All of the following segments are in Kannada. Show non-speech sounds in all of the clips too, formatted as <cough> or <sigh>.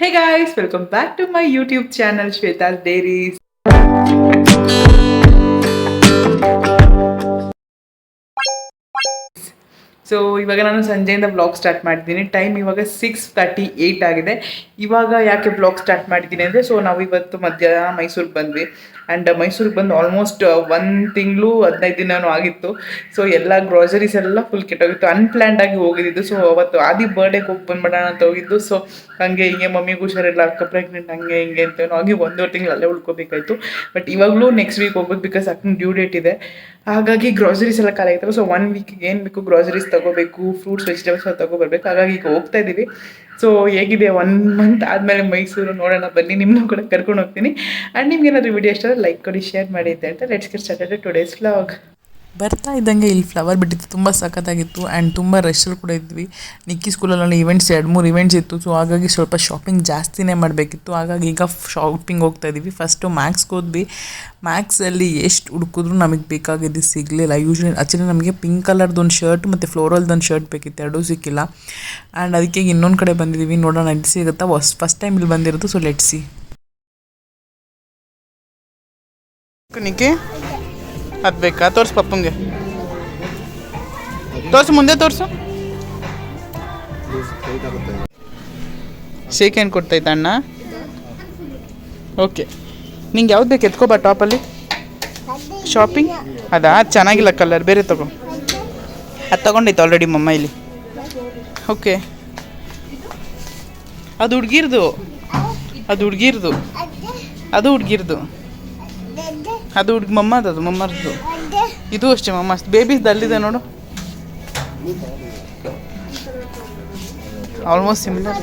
Hey guys welcome back to my YouTube channel Shwetha's Dairies. So ಇವಾಗ ನಾನು ಸಂಜೆಯಿಂದ ಬ್ಲಾಗ್ ಸ್ಟಾರ್ಟ್ ಮಾಡಿದ್ದೀನಿ. ಟೈಮ್ ಇವಾಗ ಸಿಕ್ಸ್ ತರ್ಟಿ ಏಯ್ಟ್ ಆಗಿದೆ. ಇವಾಗ ಯಾಕೆ ಬ್ಲಾಗ್ ಸ್ಟಾರ್ಟ್ ಮಾಡಿದ್ದೀನಿ ಅಂದರೆ ಸೊ ನಾವು ಇವತ್ತು ಮಧ್ಯಾಹ್ನ ಮೈಸೂರಿಗೆ ಬಂದ್ವಿ. ಆ್ಯಂಡ್ ಮೈಸೂರಿಗೆ ಬಂದು ಆಲ್ಮೋಸ್ಟ್ ಒಂದು ತಿಂಗಳು, ಹದಿನೈದು ದಿನವೂ ಆಗಿತ್ತು. ಸೊ ಎಲ್ಲ ಗ್ರಾಸರೀಸ್ ಎಲ್ಲ ಫುಲ್ ಕೆಟ್ಟೋಗಿತ್ತು. ಅನ್ಪ್ಲ್ಯಾಂಡ್ ಆಗಿ ಹೋಗಿದ್ದು ಸೊ ಅವತ್ತು ಆದಿ ಬರ್ಡೇಗೆ ಹೋಗಿ ಬಂದ್ಬಿಡೋಣ ಅಂತ ಹೋಗಿದ್ದು. ಸೊ ಹಂಗೆ ಹಿಂಗೆ ಮಮ್ಮಿಗೆ ಹುಷಾರಿಲ್ಲ, ಅಕ್ಕ ಪ್ರೆಗ್ನೆಂಟ್ ಹಂಗೆ ಹಿಂಗೆ ಅಂತ ಆಗಿ ಒಂದೂವರೆ ತಿಂಗಳು ಅಲ್ಲೇ ಉಳ್ಕೋಬೇಕಾಯ್ತು. ಬಟ್ ಇವಾಗಲೂ ನೆಕ್ಸ್ಟ್ ವೀಕ್ ಹೋಗ್ಬೇಕು ಬಿಕಾಸ್ ಅಕ್ಕನ ಡ್ಯೂ ಡೇಟ್ ಇದೆ. ಹಾಗಾಗಿ ಗ್ರಾಸರೀಸ್ ಎಲ್ಲ ಖಾಲಿ ಆಯ್ತಲ್ಲ ಸೊ ಒನ್ ವೀಕಿಗೆ ಏನು ಬೇಕು? ಗ್ರಾಸರೀಸ್ ತಗೋಬೇಕು ಫ್ರೂಟ್ಸ್ ವೆಜಿಟೇಬಲ್ಸ್ ಎಲ್ಲ ತಗೋಬರ್ಬೇಕು. ಹಾಗಾಗಿ ಈಗ ಹೋಗ್ತಾ ಇದ್ದೀವಿ. ಸೊ ಹೇಗಿದೆ? ಒನ್ ಮಂತ್ ಆದಮೇಲೆ ಮೈಸೂರು ನೋಡೋಣ, ಬನ್ನಿ ನಿಮ್ಮನ್ನು ಕೂಡ ಕರ್ಕೊಂಡು ಹೋಗ್ತೀನಿ. ಆ್ಯಂಡ್ ನಿಮ್ಗೆ ಏನಾದರೂ ವಿಡಿಯೋ ಇಷ್ಟ ಲೈಕ್ ಕೊಡಿ ಶೇರ್ ಮಾಡಿ ಅಂತ let's get started today's vlog ಬರ್ತಾ ಇದ್ದಂಗೆ ಇಲ್ಲಿ ಫ್ಲವರ್ ಬಿಟ್ಟಿತ್ತು ತುಂಬ ಸಖತ್ತಾಗಿತ್ತು ಆ್ಯಂಡ್ ತುಂಬ ರಶಲ್ಲಿ ಕೂಡ ಇದ್ವಿ. ನಿಕ್ಕಿ ಸ್ಕೂಲಲ್ಲಿ ಇವೆಂಟ್ಸ್ ಎರಡು ಮೂರು ಇವೆಂಟ್ಸ್ ಇತ್ತು. ಸೊ ಹಾಗಾಗಿ ಸ್ವಲ್ಪ ಶಾಪಿಂಗ್ ಜಾಸ್ತಿನೇ ಮಾಡಬೇಕಿತ್ತು. ಹಾಗಾಗಿ ಈಗ ಶಾಪಿಂಗ್ ಹೋಗ್ತಾ ಇದ್ದೀವಿ ಫಸ್ಟು ಮ್ಯಾಕ್ಸ್ಗೆ ಹೋದ್ವಿ. ಮ್ಯಾಕ್ಸಲ್ಲಿ ಎಷ್ಟು ಹುಡುಕಿದ್ರು ನಮಗೆ ಬೇಕಾಗಿದ್ದು ಸಿಗಲಿಲ್ಲ. ಯೂಶ್ವಲಿ ಆ್ಯಕ್ಚುಲಿ ನಮಗೆ ಪಿಂಕ್ ಕಲರ್ದು ಒಂದು ಶರ್ಟ್ ಮತ್ತು ಫ್ಲೋರಲ್ದೊಂದು ಶರ್ಟ್ ಬೇಕಿತ್ತು. ಎರಡೂ ಸಿಕ್ಕಿಲ್ಲ. ಆ್ಯಂಡ್ ಅದಕ್ಕೆ ಇನ್ನೊಂದು ಕಡೆ ಬಂದಿದ್ದೀವಿ ನೋಡೋಣ ಎಲ್ಲಿ ಸಿಗುತ್ತಾ? ಹೊಸ್ ಫಸ್ಟ್ ಟೈಮ್ ಇಲ್ಲಿ ಬಂದಿರೋದು? ಸೊ ಲೆಟ್ಸಿ ನಿಕ್ಕಿ ಅದು ಬೇಕಾ? ತೋರ್ಸು ಪಪ್ಪಂಗೆ. ತೋರ್ಸು ಮುಂದೆ ತೋರಿಸು. ಶೇಕ್ ಹ್ಯಾಂಡ್ ಕೊಡ್ತೈತ ಅಣ್ಣ? ಓಕೆ. ನಿಂಗೆ ಯಾವ್ದು ಬೇಕು ಎತ್ಕೋಬಾ ಟಾಪಲ್ಲಿ ಶಾಪಿಂಗ್ ಅದಾ ಅದ್? ಚೆನ್ನಾಗಿಲ್ಲ ಕಲರ್ ಬೇರೆ ತಗೋ. ಅದು ತಗೊಂಡೈತೆ ಆಲ್ರೆಡಿ ಮಮ್ಮ ಇಲ್ಲಿ. ಓಕೆ ಅದು ಹುಡ್ಗಿರ್ದು. ಅದು ಹುಡ್ಗಿರ್ದು. ಅದು ಹುಡ್ಗಿರ್ದು. ಅದು ಹುಡುಗಿ ಮಮ್ಮದ ಅದು ಮಮ್ಮರ್ದು ಇದು ಅಷ್ಟೇ ಮಮ್ಮ ಬೇಬೀಸ್ ಅಲ್ಲಿದೆ ನೋಡು. ಆಲ್ಮೋಸ್ಟ್ ಸಿಮಿಲರ್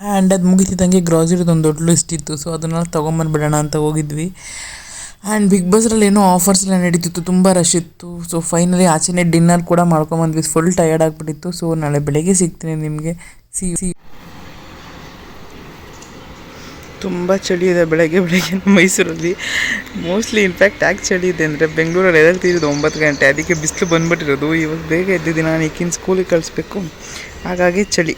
ಆ್ಯಂಡ್ ಅದು ಮುಗಿತಿದ್ದಂಗೆ ಗ್ರಾಸರಿದು ಒಂದು ದೊಡ್ಡ ಲಿಸ್ಟ್ ಇತ್ತು ಸೊ ಅದನ್ನೆಲ್ಲ ತೊಗೊಂಬಂದ್ಬಿಡೋಣ ಅಂತ ಹೋಗಿದ್ವಿ. ಆ್ಯಂಡ್ ಬಿಗ್ ಬಾಸ್ರಲ್ಲಿ ಏನೋ ಆಫರ್ಸ್ ಎಲ್ಲ ನಡೀತಿತ್ತು ತುಂಬ ರಶ್ ಇತ್ತು. ಸೊ ಫೈನಲಿ ಆಚೆನೇ ಡಿನ್ನರ್ ಕೂಡ ಮಾಡ್ಕೊಂಬಂದ್ವಿ. ಫುಲ್ ಟಯರ್ಡ್ ಆಗಿಬಿಟ್ಟಿತ್ತು. ಸೊ ನಾಳೆ ಬೆಳಗ್ಗೆ ಸಿಗ್ತೀನಿ ನಿಮಗೆ. ಸಿ ಸಿ ತುಂಬ ಚಳಿ ಇದೆ ಬೆಳಗ್ಗೆ ಬೆಳಗ್ಗೆ ಮೈಸೂರಲ್ಲಿ. ಮೋಸ್ಟ್ಲಿ ಇನ್ಫ್ಯಾಕ್ಟ್ ಯಾಕೆ ಚಳಿ ಇದೆ ಅಂದರೆ ಬೆಂಗಳೂರಲ್ಲಿ ಎದ್ದೇಳ್ತಿರೋದು ಒಂಬತ್ತು ಗಂಟೆ, ಅದಕ್ಕೆ ಬಿಸಿಲು ಬಂದುಬಿಟ್ಟಿರೋದು. ಇವಾಗ ಬೇಗ ಎದ್ದಿದ್ದೀನಿ ನಾನು ಈಗಿನ ಸ್ಕೂಲಿಗೆ ಕಳಿಸ್ಬೇಕು. ಹಾಗಾಗಿ ಚಳಿ.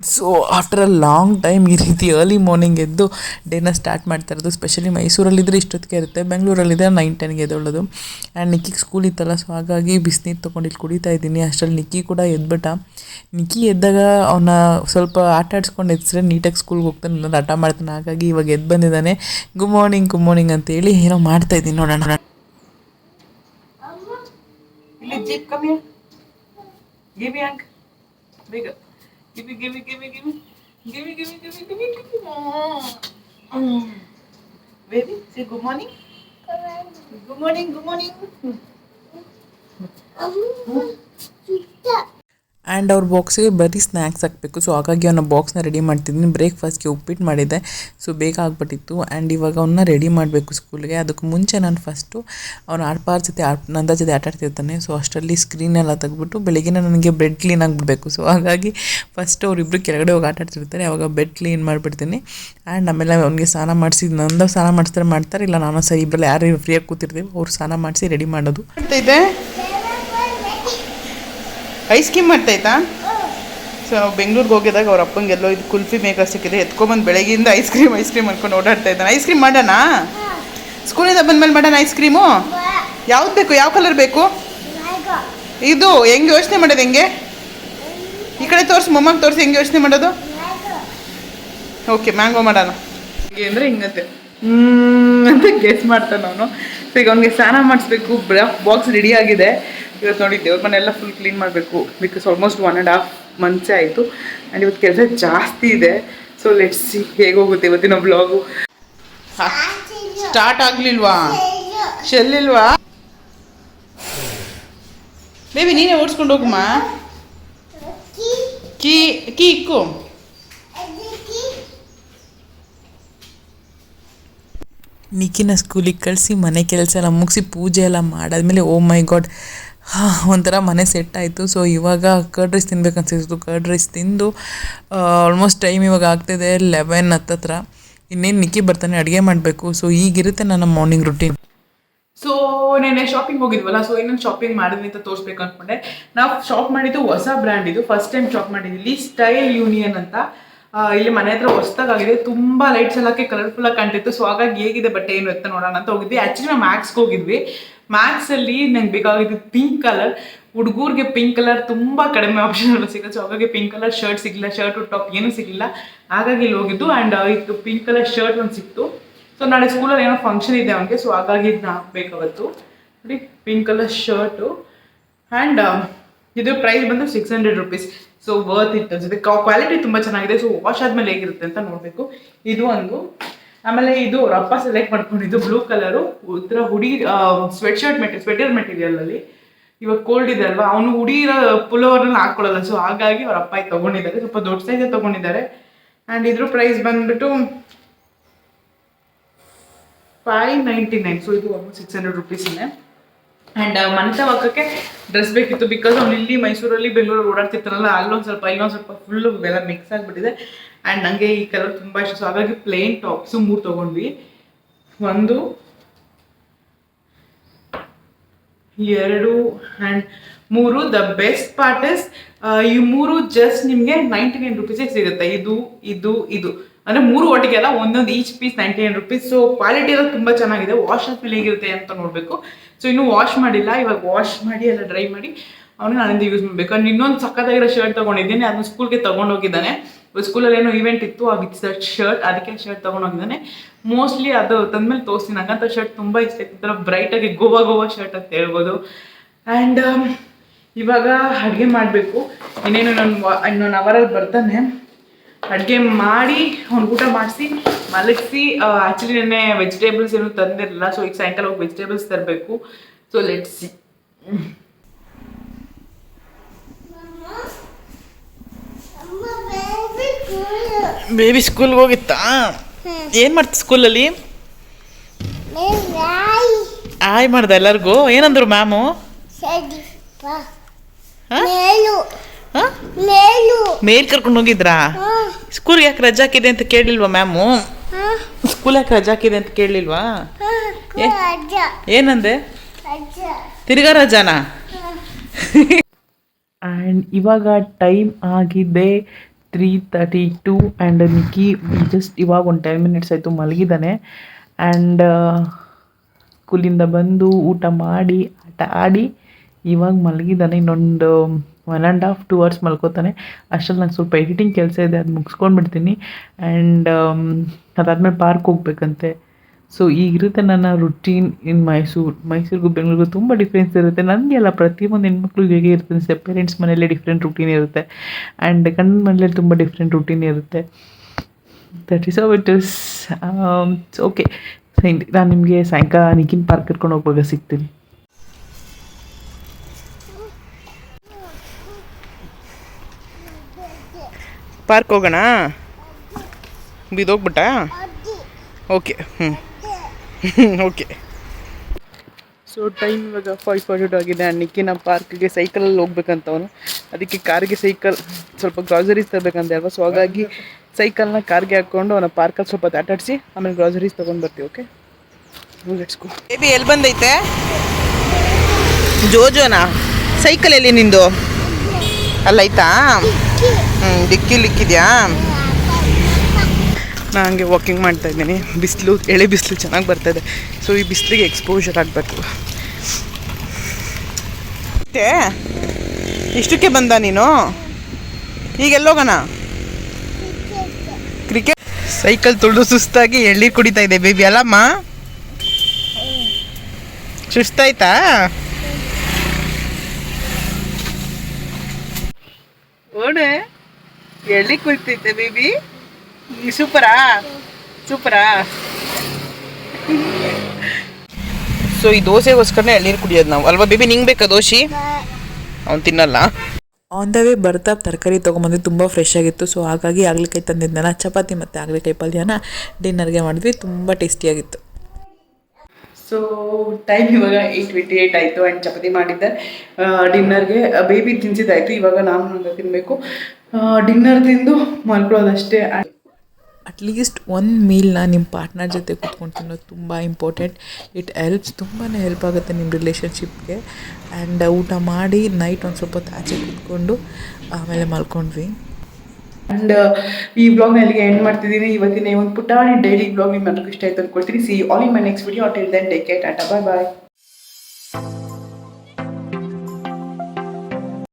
So after a long time ಈ ರೀತಿ ಅರ್ಲಿ ಮಾರ್ನಿಂಗ್ ಎದ್ದು ಡೇನ ಸ್ಟಾರ್ಟ್ ಮಾಡ್ತಾ ಇರೋದು. ಸ್ಪೆಷಲಿ ಮೈಸೂರಲ್ಲಿದ್ದರೆ ಇಷ್ಟೊತ್ತಿಗೆ ಇರುತ್ತೆ. ಬೆಂಗಳೂರಲ್ಲಿದ್ದರೆ ನೈನ್ ಟೆನ್ಗೆ ಎದ್ದೊಳ್ಳೋದು ಆ್ಯಂಡ್ ನಿಕ್ಕಿಗೆ ಸ್ಕೂಲ್ ಇತ್ತಲ್ಲ ಸೊ ಹಾಗಾಗಿ ಬಿಸಿನೀರು ತೊಗೊಂಡು ಕುಡಿತಾ ಇದ್ದೀನಿ. ಅಷ್ಟರಲ್ಲಿ ನಿಕ್ಕಿ ಕೂಡ ಎದ್ಬಿಟ್ಟ. ನಿಕ್ಕಿ ಎದ್ದಾಗ ಅವನ ಸ್ವಲ್ಪ ಆಟ ಆಡಿಸ್ಕೊಂಡು ಎದ್ಸಿದ್ರೆ ನೀಟಾಗಿ ಸ್ಕೂಲ್ಗೆ ಹೋಗ್ತಾನೆ ಇನ್ನೊಂದು ಆಟ ಮಾಡ್ತಾನೆ. ಹಾಗಾಗಿ ಇವಾಗ ಎದ್ದು ಬಂದಿದ್ದಾನೆ. ಗುಡ್ ಮಾರ್ನಿಂಗ್ ಗುಡ್ ಮಾರ್ನಿಂಗ್ ಅಂತೇಳಿ ಏನೋ ಮಾಡ್ತಾ ಇದ್ದೀನಿ ನೋಡೋಣ. Gimme, gimme, gimme, gimme. Gimme, gimme, gimme, gimme, gimme. Mm. Baby, say good morning. Good morning. Good morning, good morning. And ಅವ್ರ ಬಾಕ್ಸಿಗೆ ಬರೀ ಸ್ನ್ಯಾಕ್ಸ್ ಹಾಕಬೇಕು. ಸೊ ಹಾಗಾಗಿ ಅವನ ಬಾಕ್ಸ್ನ ರೆಡಿ ಮಾಡ್ತಿದ್ದೀನಿ. ಬ್ರೇಕ್ಫಾಸ್ಟ್ಗೆ ಉಪ್ಪಿಟ್ಟು ಮಾಡಿದ್ದೆ ಸೊ ಬೇಗ ಆಗ್ಬಿಟ್ಟಿತ್ತು. ಆ್ಯಂಡ್ ಇವಾಗ ಅವನ್ನ ರೆಡಿ ಮಾಡಬೇಕು ಸ್ಕೂಲ್ಗೆ ಅದಕ್ಕೆ ಮುಂಚೆ ನಾನು ಫಸ್ಟು ಅವನ ಆಡ್ಪಾರ್ ಜೊತೆ ಆಟ ನಂದ ಜೊತೆ ಆಟಾಡ್ತಿರ್ತಾನೆ ಸೊ ಅಷ್ಟರಲ್ಲಿ ಸ್ಕ್ರೀನ್ ಎಲ್ಲ ತೆಗ್ಬಿಟ್ಟು ಬೆಳಗ್ಗೆ ನನಗೆ ಬೆಡ್ ಕ್ಲೀನ್ ಆಗಿಬಿಡಬೇಕು. ಸೊ ಹಾಗಾಗಿ ಫಸ್ಟ್ ಅವರಿಬ್ಬರು ಕೆಳಗಡೆ ಹೋಗಿ ಆಟಾಡ್ತಿರ್ತಾರೆ ಅವಾಗ ಬೆಡ್ ಕ್ಲೀನ್ ಮಾಡಿಬಿಡ್ತೀನಿ. ಆ್ಯಂಡ್ ಆಮೇಲೆ ಅವ್ನಿಗೆ ಸ್ನಾನ ಮಾಡಿಸಿ, ನಂದ ಸ್ನಾನ ಮಾಡಿಸ್ತಾರೆ ಮಾಡ್ತಾರೆ. ಇಲ್ಲ, ನಾನು ಸರಿ ಇಬ್ಬರಲ್ಲಿ ಯಾರು ಫ್ರೀಯಾಗಿ ಕೂತಿರ್ತೀವಿ, ಅವ್ರು ಸ್ನಾನ ಮಾಡಿಸಿ ರೆಡಿ ಮಾಡೋದು. Ice cream ಮಾಡ್ತಾಯ್ತಾ? ಸೊ ಬೆಂಗ್ಳೂರಿಗೆ ಹೋಗಿದಾಗ ಅವ್ರ ಅಪ್ಪಂಗೆ ಎಲ್ಲೋ ಇದು ಕುಲ್ಫಿ ಮೇಕರ್ ಸಿಕ್ಕಿದೆ, ಎತ್ಕೊಂಬಂದು ಬೆಳಗ್ಗೆಯಿಂದ ಐಸ್ ಕ್ರೀಮ್ ಐಸ್ ಕ್ರೀಮ್ ಅನ್ಕೊಂಡು ಓಡಾಡ್ತಾ ಇದ್ದಾನೆ. ಐಸ್ ಕ್ರೀಮ್ ಮಾಡೋಣ? ಸ್ಕೂಲಿಂದ ಬಂದ್ಮೇಲೆ ಮಾಡೋಣ ಐಸ್ ಕ್ರೀಮು ಯಾವ್ದು ಬೇಕು? ಯಾವ ಕಲರ್ ಬೇಕು? ಇದು, ಹೆಂಗೆ ಯೋಚನೆ ಮಾಡೋದು ಹೆಂಗೆ? ಈ ಕಡೆ ತೋರಿಸಿ, ಮೊಮ್ಮಗೆ ತೋರಿಸಿ, ಹೆಂಗೆ ಯೋಚನೆ ಮಾಡೋದು? ಓಕೆ ಮ್ಯಾಂಗೋ ಮಾಡೋಣ. ಹಿಂಗೆ ಅಂದರೆ ಹಿಂಗಂತೆ. ಅಂತ ಗೆಸ್ ಮಾಡ್ತಾನೆ ಅವನು. ಸೊ ಈಗ ಅವ್ನಿಗೆ ಸ್ನಾನ ಮಾಡಿಸ್ಬೇಕು ಬಾಕ್ಸ್ ರೆಡಿ ಆಗಿದೆ. ಇವತ್ತು ನೋಡಿ ದೇವ್ರ ಮನೆಲ್ಲ ಫುಲ್ ಕ್ಲೀನ್ ಮಾಡಬೇಕು. Because almost one and half ಮಂತ್ಸೇ ಆಯಿತು. ಆ್ಯಂಡ್ ಇವತ್ತು ಕೆಲಸ ಜಾಸ್ತಿ ಇದೆ. ಸೊ ಲೆಟ್ಸ್ ಸಿ ಹೇಗೆ ಹೋಗುತ್ತೆ ಇವತ್ತಿನ ಬ್ಲಾಗು ಸ್ಟಾರ್ಟ್ ಆಗಲಿಲ್ವಾ? ಶೆಲ್ಲಿಲ್ವಾ? ಬೇಬಿ ನೀನೇ ಓಡಿಸ್ಕೊಂಡು ಹೋಗಮ್ಮ ಕೀ ಕೀ ಇಕ್ಕು. ನಿಖಿನ ಸ್ಕೂಲಿಗೆ ಕಳಿಸಿ ಮನೆ ಕೆಲಸ ಎಲ್ಲ ಮುಗಿಸಿ ಪೂಜೆ ಎಲ್ಲ ಮಾಡಾದ್ಮೇಲೆ ಓ ಮೈ ಗಾಡ್ ಒಂಥರ ಮನೆ ಸೆಟ್ ಆಯಿತು. ಸೊ ಇವಾಗ ಕರ್ಡ್ ರೈಸ್ ತಿನ್ಬೇಕು ಅನ್ಸಿತ್ತು. ಕರ್ಡ್ ರೈಸ್ ತಿಂದು ಆಲ್ಮೋಸ್ಟ್ ಟೈಮ್ ಇವಾಗ ಆಗ್ತಿದೆ ಲೆವೆನ್ ಹತ್ತತ್ರ. ಇನ್ನೇನು ನಿಕ್ಕಿ ಬರ್ತಾನೆ ಅಡುಗೆ ಮಾಡಬೇಕು. ಸೊ ಈಗಿರುತ್ತೆ ನನ್ನ ಮಾರ್ನಿಂಗ್ ರುಟೀನ್ ಸೊ ನೆನ್ನೆ ಶಾಪಿಂಗ್ ಹೋಗಿದ್ವಲ್ಲ ಸೊ ಇನ್ನೊಂದು ಶಾಪಿಂಗ್ ಮಾಡಿದ್ವಿ ಅಂತ ತೋರಿಸ್ಬೇಕು ಅಂದ್ಕೊಂಡೆ ನಾವು ಶಾಪ್ ಮಾಡಿದ್ದು ಹೊಸ ಬ್ರ್ಯಾಂಡ್ ಇದು. ಫಸ್ಟ್ ಟೈಮ್ ಶಾಪ್ ಮಾಡಿದ್ವಿ ಸ್ಟೈಲ್ ಯೂನಿಯನ್ ಅಂತ. ಇಲ್ಲಿ ಮನೆ ಹತ್ರ ಹೊಸ್ದಾಗಿದೆ ತುಂಬಾ ಲೈಟ್ಸ್ ಎಲ್ಲ ಕಲರ್ಫುಲ್ ಆಗಿ ಕಾಣ್ತಿತ್ತು. ಸೊ ಹಾಗಾಗಿ ಹೇಗಿದೆ ಬಟ್ಟೆ ಏನು ಅಂತ ನೋಡೋಣ ಅಂತ ಹೋಗಿದ್ವಿ. ಆಕ್ಚುಲಿ ನಾವು ಮ್ಯಾಕ್ಸ್ಗೆ ಹೋಗಿದ್ವಿ. ಮ್ಯಾಕ್ಸ್ ಅಲ್ಲಿ ನಂಗೆ ಬೇಕಾಗಿದ್ದು ಪಿಂಕ್ ಕಲರ್ ಹುಡುಗರಿಗೆ ಪಿಂಕ್ ಕಲರ್ ತುಂಬಾ ಕಡಿಮೆ ಆಪ್ಷನ್ ಸಿಗುತ್ತೆ. ಸೊ ಹಾಗಾಗಿ ಪಿಂಕ್ ಕಲರ್ ಶರ್ಟ್ ಸಿಗಲಿಲ್ಲ. ಶರ್ಟ್ ಟಾಪ್ ಏನೂ ಸಿಗಲಿಲ್ಲ. ಹಾಗಾಗಿ ಇಲ್ಲಿ ಹೋಗಿದ್ದು ಆ್ಯಂಡ್ ಇದು ಪಿಂಕ್ ಕಲರ್ ಶರ್ಟ್ ಒಂದು ಸಿಕ್ತು. ಸೊ ನಾಳೆ ಸ್ಕೂಲಲ್ಲಿ ಏನೋ ಫಂಕ್ಷನ್ ಇದೆ ಅವನಿಗೆ. ಸೊ ಹಾಗಾಗಿ ಇದನ್ನ ಹಾಕ್ಬೇಕಾವತ್ತು ನೋಡಿ ಪಿಂಕ್ ಕಲರ್ ಶರ್ಟು ಆ್ಯಂಡ್ ಇದು ಪ್ರೈಸ್ ಬಂದು six hundred rupees so worth it ಅನ್ಸುತ್ತೆ ಕ್ವಾಲಿಟಿ ತುಂಬ ಚೆನ್ನಾಗಿದೆ. ಸೊ ವಾಶ್ ಆದ್ಮೇಲೆ ಹೇಗಿರುತ್ತೆ ಅಂತ ನೋಡಬೇಕು. ಇದು ಒಂದು. ಆಮೇಲೆ ಇದು ರಪ್ಪ ಸೆಲೆಕ್ಟ್ ಮಾಡ್ಕೊಂಡಿದ್ದು ಬ್ಲೂ ಕಲರು ಉತ್ತರ hoodie sweatshirt material sweater material ಅಲ್ಲಿ. ಇವಾಗ ಕೋಲ್ಡ್ ಇದೆ ಅಲ್ವಾ? ಅವನು ಹುಡಿರ ಪುಲೋವರ್ನ ಹಾಕೊಳ್ಳಲ್ಲ ಸೊ ಹಾಗಾಗಿ ಅವ್ರ ಅಪ್ಪ ತಗೊಂಡಿದ್ದಾರೆ. ಸ್ವಲ್ಪ ದೊಡ್ಡ ಸೈಜ್ ತಗೊಂಡಿದ್ದಾರೆ. ಆ್ಯಂಡ್ ಇದ್ರ ಪ್ರೈಸ್ ಬಂದ್ಬಿಟ್ಟು ಫೈವ್ ನೈಂಟಿ ನೈನ್ ಸೊ ಇದು ಸಿಕ್ಸ್ ಹಂಡ್ರೆಡ್ ರುಪೀಸ್ ಆ್ಯಂಡ್ ಮನೆ ಹಾಕೋಕ್ಕೆ ಡ್ರೆಸ್ ಬೇಕಿತ್ತು ಬಿಕಾಸ್ ಅವ್ನು ಇಲ್ಲಿ ಮೈಸೂರಲ್ಲಿ ಬೆಂಗಳೂರು ಓಡಾಡ್ತಿರ್ತಾರಲ್ಲ ಅಲ್ಲೊಂದು ಸ್ವಲ್ಪ, ಇಲ್ಲೊಂದು ಸ್ವಲ್ಪ ಫುಲ್ಲು ಎಲ್ಲ ಮಿಕ್ಸ್ ಆಗಿಬಿಟ್ಟಿದೆ. ಆ್ಯಂಡ್ ನನಗೆ ಈ ಕಲರ್ ತುಂಬ ಇಷ್ಟ. ಸೊ ಹಾಗಾಗಿ ಪ್ಲೇನ್ ಟಾಪ್ಸು ಮೂರು ತೊಗೊಂಡ್ವಿ. ಒಂದು, ಎರಡು ಆ್ಯಂಡ್ ಮೂರು. ದ ಬೆಸ್ಟ್ ಪಾರ್ಟ್ ಇಸ್ ಈ ಮೂರು ಜಸ್ಟ್ ನಿಮಗೆ ನೈಂಟಿ ನೈನ್ ರುಪೀಸಿಗೆ ಸಿಗುತ್ತೆ. ಇದು ಇದು ಇದು. ಅಂದರೆ ಮೂರು ಒಟ್ಟಿಗೆ ಅಲ್ಲ, ಒಂದೊಂದು each piece ninety nine rupees so quality ಎಲ್ಲ ತುಂಬ ಚೆನ್ನಾಗಿದೆ. ವಾಶ್ ಆದ್ಮೇಲೆ ಹೇಗಿರುತ್ತೆ ಅಂತ ನೋಡಬೇಕು. ಸೊ ಇನ್ನೂ ವಾಶ್ ಮಾಡಿಲ್ಲ. ಇವಾಗ ವಾಶ್ ಮಾಡಿ, ಎಲ್ಲ ಡ್ರೈ ಮಾಡಿ ಅವನು ನಾನಿಂದ ಯೂಸ್ ಮಾಡಬೇಕು. ಅಂದ್ರೆ ಇನ್ನೊಂದು ಸಕ್ಕತ್ತಾಗಿರೋ ಶರ್ಟ್ ತೊಗೊಂಡಿದ್ದೀನಿ. ಅದನ್ನ ಸ್ಕೂಲ್ಗೆ ತೊಗೊಂಡೋಗಿದ್ದಾನೆ ಸ್ಕೂಲಲ್ಲಿ ಏನೋ ಇವೆಂಟ್ ಇತ್ತು ಆಗಿತ್ತು ಶರ್ಟ್ ಅದಕ್ಕೆ ಶರ್ಟ್ ತೊಗೊಂಡೋಗಿದ್ದಾನೆ ಮೋಸ್ಟ್ಲಿ ಅದು ತಂದ್ಮೇಲೆ ತೋರಿಸ್ತೀನಿ. ನಂಗಂತ ಶರ್ಟ್ ತುಂಬ ಇಷ್ಟ ಈ ಥರ ಬ್ರೈಟಾಗಿ ಗೋವಾ ಗೋವಾ ಶರ್ಟ್ ಅಂತ ಹೇಳ್ಬೋದು. ಆ್ಯಂಡ್ ಇವಾಗ ಅಡುಗೆ ಮಾಡಬೇಕು. ಇನ್ನೇನು ನಾನು ಇನ್ನೊಂದು ಅವರಲ್ಲಿ ಬರ್ತಾನೆ. ಅಡುಗೆ ಮಾಡಿ ಒಂದು ಊಟ ಮಾಡಿಸಿ ಮಲಗಿಸಿ ಆ್ಯಕ್ಚುಲಿ ನೆನ್ನೆ ವೆಜಿಟೇಬಲ್ಸ್ ಏನು ತಂದಿರಲಿಲ್ಲ ಸೊ ಈಗ ಸಾಯಂಕಾಲ ಹೋಗಿ ವೆಜಿಟೇಬಲ್ಸ್ ತರಬೇಕು. ಸೊ ಲೆಟ್ಸಿ ಬೇಬಿ ಸ್ಕೂಲ್ಗೆ ಹೋಗಿತ್ತಾ? ಏನು ಮಾಡ್ತಿ ಸ್ಕೂಲಲ್ಲಿ ಆಯ್ ಮಾಡ್ದೆ ಎಲ್ಲರಿಗೂ? ಏನಂದ್ರು ಮ್ಯಾಮು? ಮೇಲು ಹಾಂ? ಮೇಲು. ಮೇಲ್ ಕರ್ಕೊಂಡು ಹೋಗಿದ್ರಾ? ಸ್ಕೂಲ್ ಯಾಕೆ ರಜಾ ಹಾಕಿದೆ ಅಂತ ಕೇಳಿಲ್ವಾ ಮ್ಯಾಮು ಸ್ಕೂಲ್ ಯಾಕೆ ರಜಾ ಹಾಕಿದೆ ಅಂತ ಕೇಳಿಲ್ವಾ? ಏನಂದೆ? ತಿರ್ಗಾ ರಜಾನಾ? ಆ್ಯಂಡ್ ಇವಾಗ ಟೈಮ್ ಆಗಿದೆ three thirty two and Nikki just ಇವಾಗ ಒಂದು ಟೆನ್ ಮಿನಿಟ್ಸ್ ಆಯಿತು ಮಲಗಿದ್ದಾನೆ. ಆ್ಯಂಡ್ ಸ್ಕೂಲಿಂದ ಬಂದು ಊಟ ಮಾಡಿ ಆಟ ಆಡಿ ಇವಾಗ ಮಲಗಿದ್ದಾನೆ ಇನ್ನೊಂದು one and half two hours ಮಲ್ಕೋತಾನೆ. ಅಷ್ಟರಲ್ಲಿ ನಂಗೆ ಸ್ವಲ್ಪ ಎಡಿಟಿಂಗ್ ಕೆಲಸ ಇದೆ, ಅದು ಮುಗಿಸ್ಕೊಂಡ್ಬಿಡ್ತೀನಿ. ಆ್ಯಂಡ್ ಅದಾದಮೇಲೆ ಪಾರ್ಕ್ ಹೋಗ್ಬೇಕಂತೆ. ಸೊ ಈಗಿರುತ್ತೆ ನನ್ನ ರುಟೀನ್ ಇನ್ ಮೈಸೂರು ಮೈಸೂರಿಗೂ ಬೆಂಗಳೂರಿಗೂ ತುಂಬ ಡಿಫ್ರೆನ್ಸ್ ಇರುತ್ತೆ. ನನಗೆ ಅಲ್ಲ ಪ್ರತಿಯೊಂದು ಹೆಣ್ಮಕ್ಳಿಗೆ ಹೇಗೆ ಇರ್ತದೆ ಪೇರೆಂಟ್ಸ್ ಮನೇಲಿ ಡಿಫ್ರೆಂಟ್ ರುಟೀನ್ ಇರುತ್ತೆ. ಆ್ಯಂಡ್ ಗಂಡ ಮನೇಲಿ ತುಂಬ ಡಿಫ್ರೆಂಟ್ ರುಟೀನ್ ಇರುತ್ತೆ. That of it is okay ನಾನು ನಿಮಗೆ ಸಾಯಂಕಾಲ ನಿಖಿನ್ ಪಾರ್ಕ್ ಕರ್ಕೊಂಡು ಹೋಗುವಾಗ ಸಿಗ್ತೀನಿ. ಪಾರ್ಕ್ ಹೋಗೋಣ? ಬಿದೋಗ್ಬಿಟ್ಟ ಓಕೆ ಹ್ಞೂ <laughs> ಓಕೆ. ಸೊ ಟೈಮ್ ಇವಾಗ ಫೈವ್ ಫೋರ್ ಟು ಆಗಿದೆ ನಿಕ್ಕಿನ ಪಾರ್ಕ್ಗೆ ಸೈಕಲಲ್ಲಿ ಹೋಗ್ಬೇಕಂತ ಅವನು ಅದಕ್ಕೆ ಕಾರ್ಗೆ ಸೈಕಲ್ ಸ್ವಲ್ಪ ಗ್ರಾಸರೀಸ್ ತರಬೇಕಂತ ಅಲ್ವಾ? ಸೊ ಹಾಗಾಗಿ ಸೈಕಲ್ನ ಕಾರ್ಗೆ ಹಾಕ್ಕೊಂಡು ಅವನ ಪಾರ್ಕಲ್ಲಿ ಸ್ವಲ್ಪ ಆಟಾಡಿಸಿ ಆಮೇಲೆ ಗ್ರಾಸರೀಸ್ ತೊಗೊಂಡು ಬರ್ತೀವಿ ಓಕೆ ಬೇಬಿ ಎಲ್ಲಿ ಬಂದೈತೆ? ಜೋಜೋನಾ? ಸೈಕಲ್ ಎಲ್ಲಿ ನಿಂದು? ಅಲ್ಲೈತಾ ಹ್ಞೂ ಡಿಕ್ಕಿ ಲಿಕ್ಕಿದ್ಯಾ? ನಾನು ಹಂಗೆ ವಾಕಿಂಗ್ ಮಾಡ್ತಾ ಇದ್ದೀನಿ. ಬಿಸಿಲು, ಎಳೆ ಬಿಸಿಲು ಚೆನ್ನಾಗಿ ಬರ್ತಾಯಿದೆ ಸೊ ಈ ಬಿಸಿಲಿಗೆ ಎಕ್ಸ್ಪೋಜರ್ ಆಗಬೇಕು. ಮತ್ತೆ, ಇಷ್ಟಕ್ಕೆ ಬಂದ ನೀನು? ಈಗ ಎಲ್ಲೋಗೋಣ? ಕ್ರಿಕೆಟ್ ಸೈಕಲ್ ತುಳಿದು ಸುಸ್ತಾಗಿ ಎಳ್ಳಿ ಕುಡಿತಾ ಇದೆ ಬೇಬಿ ಅಲ್ಲಮ್ಮ? ಸುಸ್ತಾಯ್ತಾ? ಓಡೆ ಎಳ್ಳಿ ಕುಳಿತೈತೆ ಬೇಬಿ. ಸೂಪರಾ? ಸೂಪರಾ? ಸೊ ಈ ದೋಸೆಗೋಸ್ಕರನೇ ಎಳ್ನೀರು ಕುಡಿಯೋದು ನಾವು. ಅಲ್ವಾ ಬೇಬಿ ನಿಂಗೆ ಬೇಕಾ ದೋಸೆ ಅವ್ನು ತಿನ್ನಲ್ಲ. ಆನ್ ದ ವೇ ಬರ್ತಾ ತರಕಾರಿ ತೊಗೊಂಬಂದು ತುಂಬ ಫ್ರೆಶ್ ಆಗಿತ್ತು. ಸೊ ಹಾಗಾಗಿ ಆಗ್ಲಿಕಾಯಿ ತಂದಿದ್ದೆನಲ್ಲ ಚಪಾತಿ ಮತ್ತು ಆಗ್ಲಿಕಾಯಿ ಪಲ್ಯನ ಡಿನ್ನರ್ಗೆ ಮಾಡಿದ್ವಿ. ತುಂಬ ಟೇಸ್ಟಿಯಾಗಿತ್ತು ಸೊ ಟೈಮ್ ಇವಾಗ ಏಯ್ಟ್ ಟ್ವೆಂಟಿ ಏಯ್ಟ್ ಆಯಿತು. ಆ್ಯಂಡ್ ಚಪಾತಿ ಮಾಡಿದ್ದೆ. ಡಿನ್ನರ್ಗೆ ಬೇಬಿ ತಿನ್ಸಿದ್ದಾಯಿತು. ಇವಾಗ ನಾನು ತಿನ್ನಬೇಕು ಡಿನ್ನರ್ ತಿಂದು ಮಲ್ಕೊಳ್ಳೋದಷ್ಟೇ. ಅಟ್ಲೀಸ್ಟ್ ಒಂದು ಮೀಲ್ನ ನಿಮ್ಮ ಪಾರ್ಟ್ನರ್ ಜೊತೆ ಕೂತ್ಕೊಂಡು ತಿನ್ನೋದು ತುಂಬ ಇಂಪಾರ್ಟೆಂಟ್ ಇಟ್ ಹೆಲ್ಪ್ಸ್ ತುಂಬಾ ಹೆಲ್ಪ್ ಆಗುತ್ತೆ ನಿಮ್ಮ ರಿಲೇಷನ್ಶಿಪ್ಗೆ ಆ್ಯಂಡ್ ಊಟ ಮಾಡಿ ನೈಟ್ ಒಂದು ಸ್ವಲ್ಪ ಹೊತ್ತು ಆಚೆ ಕೂತ್ಕೊಂಡು ಆಮೇಲೆ ಮಲ್ಕೊಂಡ್ವಿ. ಆ್ಯಂಡ್ ಈ ಬ್ಲಾಗ್ನ ಅಲ್ಲಿಗೆ ಎಂಡ್ ಮಾಡ್ತಿದ್ದೀನಿ. ಇವತ್ತಿನ ಒಂದು ಪುಟಾಣಿ ಡೈಲಿ ಬ್ಲಾಗ್ ನಿಮ್ಮೆಲ್ಲರಿಗೂ ಇಷ್ಟ ಆಯ್ತು ಅಂದ್ಕೊಳ್ತೀನಿ see all in my next video till then take care tata bye bye